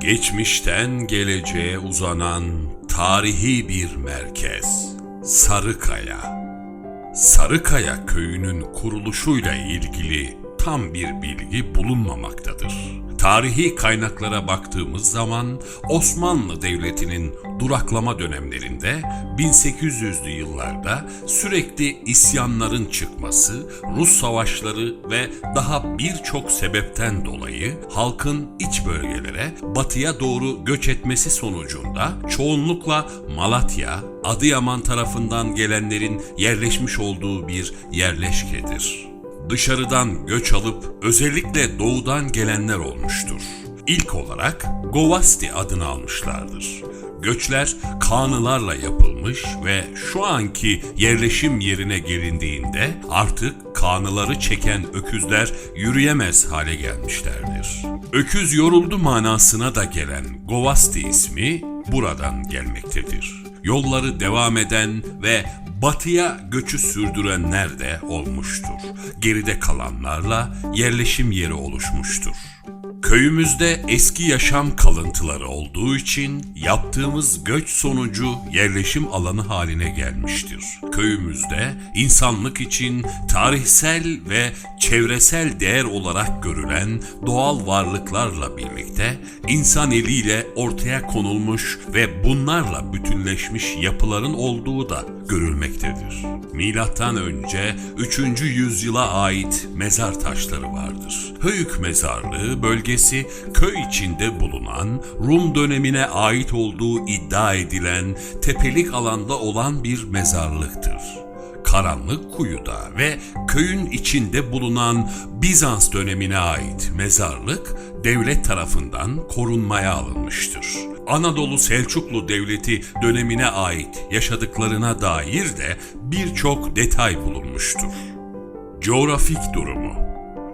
Geçmişten geleceğe uzanan tarihi bir merkez. Sarıkaya. Sarıkaya köyünün kuruluşuyla ilgili tam bir bilgi bulunmamaktadır. Tarihi kaynaklara baktığımız zaman Osmanlı Devleti'nin duraklama dönemlerinde 1800'lü yıllarda sürekli isyanların çıkması, Rus savaşları ve daha birçok sebepten dolayı halkın iç bölgelere batıya doğru göç etmesi sonucunda çoğunlukla Malatya, Adıyaman tarafından gelenlerin yerleşmiş olduğu bir yerleşkedir dışarıdan göç alıp özellikle doğudan gelenler olmuştur. İlk olarak Govasti adını almışlardır. Göçler Kanılarla yapılmış ve şu anki yerleşim yerine gelindiğinde artık kanıları çeken öküzler yürüyemez hale gelmişlerdir. Öküz yoruldu manasına da gelen Govasti ismi buradan gelmektedir. Yolları devam eden ve batıya göçü sürdürenler de olmuştur. Geride kalanlarla yerleşim yeri oluşmuştur. Köyümüzde eski yaşam kalıntıları olduğu için yaptığımız göç sonucu yerleşim alanı haline gelmiştir. Köyümüzde insanlık için tarihsel ve çevresel değer olarak görülen doğal varlıklarla birlikte insan eliyle ortaya konulmuş ve bunlarla bütünleşmiş yapıların olduğu da görülmektedir. Milattan önce 3. yüzyıla ait mezar taşları vardır. Höyük mezarlığı bölgesi köy içinde bulunan Rum dönemine ait olduğu iddia edilen tepelik alanda olan bir mezarlıktır. Karanlık Kuyu'da ve köyün içinde bulunan Bizans dönemine ait mezarlık devlet tarafından korunmaya alınmıştır. Anadolu Selçuklu Devleti dönemine ait yaşadıklarına dair de birçok detay bulunmuştur. Coğrafik durumu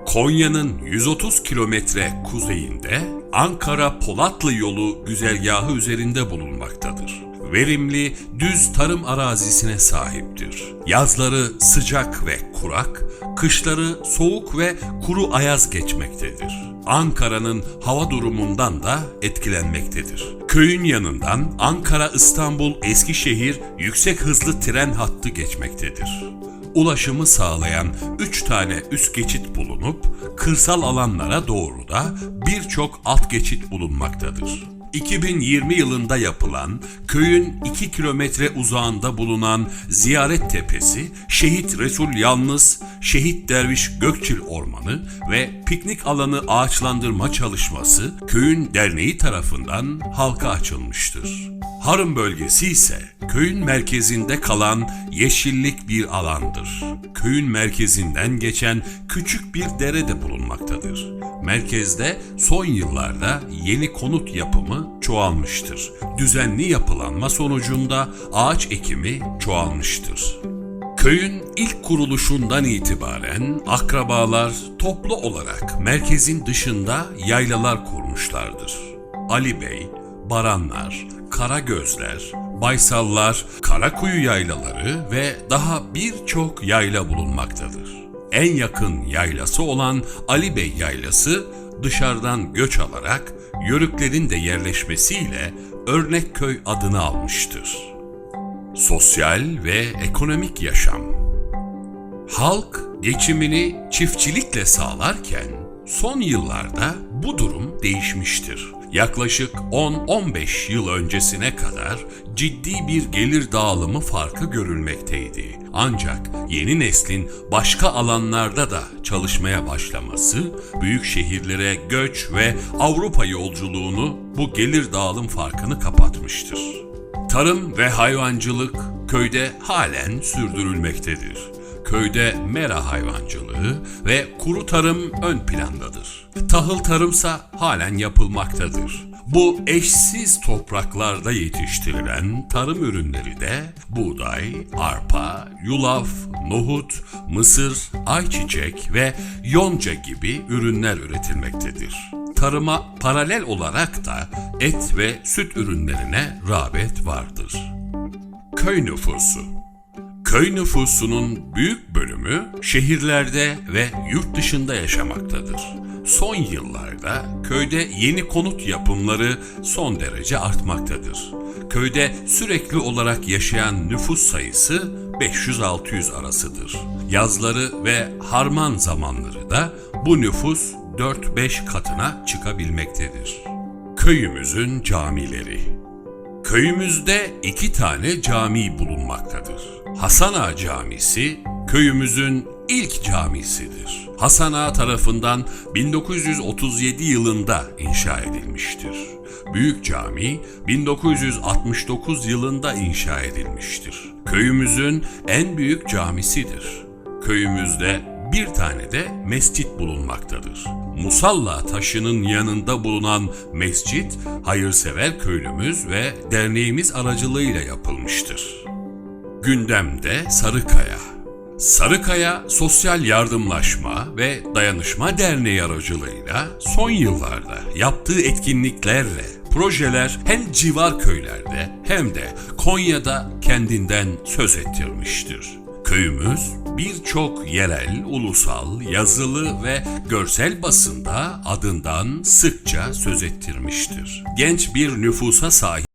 Konya'nın 130 kilometre kuzeyinde Ankara Polatlı yolu güzergahı üzerinde bulunmaktadır. Verimli düz tarım arazisine sahiptir. Yazları sıcak ve kurak, kışları soğuk ve kuru ayaz geçmektedir. Ankara'nın hava durumundan da etkilenmektedir. Köyün yanından Ankara-İstanbul Eskişehir yüksek hızlı tren hattı geçmektedir ulaşımı sağlayan 3 tane üst geçit bulunup kırsal alanlara doğru da birçok alt geçit bulunmaktadır. 2020 yılında yapılan köyün 2 kilometre uzağında bulunan Ziyaret Tepesi, Şehit Resul Yalnız, Şehit Derviş Gökçil Ormanı ve piknik alanı ağaçlandırma çalışması köyün derneği tarafından halka açılmıştır. Harım bölgesi ise köyün merkezinde kalan yeşillik bir alandır. Köyün merkezinden geçen küçük bir dere de bulunmaktadır. Merkezde son yıllarda yeni konut yapımı çoğalmıştır. Düzenli yapılanma sonucunda ağaç ekimi çoğalmıştır. Köyün ilk kuruluşundan itibaren akrabalar toplu olarak merkezin dışında yaylalar kurmuşlardır. Ali Bey, Baranlar, Karagözler, Baysallar, Karakuyu yaylaları ve daha birçok yayla bulunmaktadır. En yakın yaylası olan Ali Bey yaylası dışarıdan göç alarak Yörüklerin de yerleşmesiyle Örnekköy adını almıştır. Sosyal ve ekonomik yaşam Halk geçimini çiftçilikle sağlarken son yıllarda bu durum değişmiştir. Yaklaşık 10-15 yıl öncesine kadar ciddi bir gelir dağılımı farkı görülmekteydi. Ancak yeni neslin başka alanlarda da çalışmaya başlaması, büyük şehirlere göç ve Avrupa yolculuğunu bu gelir dağılım farkını kapatmıştır. Tarım ve hayvancılık köyde halen sürdürülmektedir. Köyde mera hayvancılığı ve kuru tarım ön plandadır. Tahıl tarımsa halen yapılmaktadır. Bu eşsiz topraklarda yetiştirilen tarım ürünleri de buğday, arpa, yulaf, nohut, mısır, ayçiçek ve yonca gibi ürünler üretilmektedir. Tarıma paralel olarak da et ve süt ürünlerine rağbet vardır. Köy nüfusu Köy nüfusunun büyük bölümü şehirlerde ve yurt dışında yaşamaktadır. Son yıllarda köyde yeni konut yapımları son derece artmaktadır. Köyde sürekli olarak yaşayan nüfus sayısı 500-600 arasıdır. Yazları ve harman zamanları da bu nüfus 4-5 katına çıkabilmektedir. Köyümüzün camileri Köyümüzde iki tane cami bulunmaktadır. Hasan Ağa Camisi köyümüzün ilk camisidir. Hasan Ağa tarafından 1937 yılında inşa edilmiştir. Büyük Cami 1969 yılında inşa edilmiştir. Köyümüzün en büyük camisidir. Köyümüzde bir tane de mescit bulunmaktadır. Musalla taşının yanında bulunan mescit hayırsever köylümüz ve derneğimiz aracılığıyla yapılmıştır. Gündemde Sarıkaya. Sarıkaya Sosyal Yardımlaşma ve Dayanışma Derneği aracılığıyla son yıllarda yaptığı etkinliklerle projeler hem civar köylerde hem de Konya'da kendinden söz ettirmiştir. Köyümüz birçok yerel, ulusal, yazılı ve görsel basında adından sıkça söz ettirmiştir. Genç bir nüfusa sahip